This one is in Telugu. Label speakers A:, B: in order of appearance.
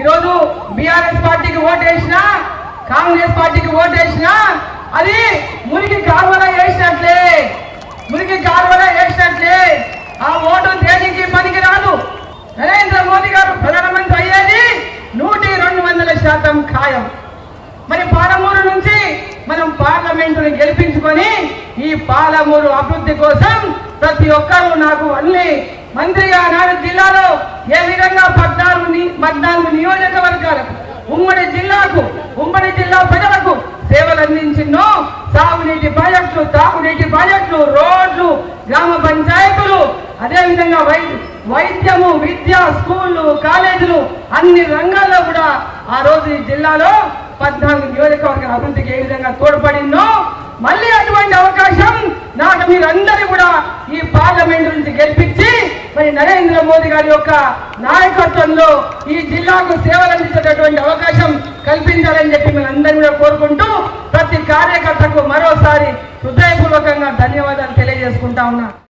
A: ఈరోజు బీఆర్ఎస్ పార్టీకి ఓటు వేసినా కాంగ్రెస్ పార్టీకి ఓటు వేసినా అది మురికి కాలువల వేసినట్లే మురికి కాలువల వేసినట్లే ఆ ఓటు దేనికి పనికి రాదు. నరేంద్ర మోదీ గారు ప్రధానమంత్రి అయ్యేది నూటి రెండు వందల శాతం ఖాయం. మరి పాలమూరు నుంచి మనం పార్లమెంటుని గెలిపించుకొని ఈ పాలమూరు అభివృద్ధి కోసం ప్రతి ఒక్కరూ నాకు అన్ని మంత్రి ఏ విధంగా పద్నాలుగు ని- పద్నాలుగు నియోజకవర్గాలకు ఉమ్మడి జిల్లాకు ఉమ్మడి జిల్లా ప్రజలకు సేవలు అందించిందో సాగునీటి ప్రాజెక్టులు తాగునీటి ప్రాజెక్టులు రోడ్లు గ్రామ పంచాయతీలు అదేవిధంగా వై వైద్యము విద్య స్కూళ్ళు కాలేజీలు అన్ని రంగాల్లో కూడా ఆ రోజు ఈ జిల్లాలో పద్నాలుగు నియోజకవర్గాల అభివృద్ధికి ఏ విధంగా తోడ్పడిందో మళ్ళీ అటువంటి అవకాశం నాకు మీరందరూ కూడా ఈ పార్లమెంట్ నుంచి గెలిపి మరి నరేంద్ర మోదీ గారి యొక్క నాయకత్వంలో ఈ జిల్లాకు సేవలు అందించేటటువంటి అవకాశం కల్పించాలని చెప్పి అందరినీ కూడా కోరుకుంటూ ప్రతి కార్యకర్తకు మరోసారి హృదయపూర్వకంగా ధన్యవాదాలు తెలియజేసుకుంటా ఉన్నా.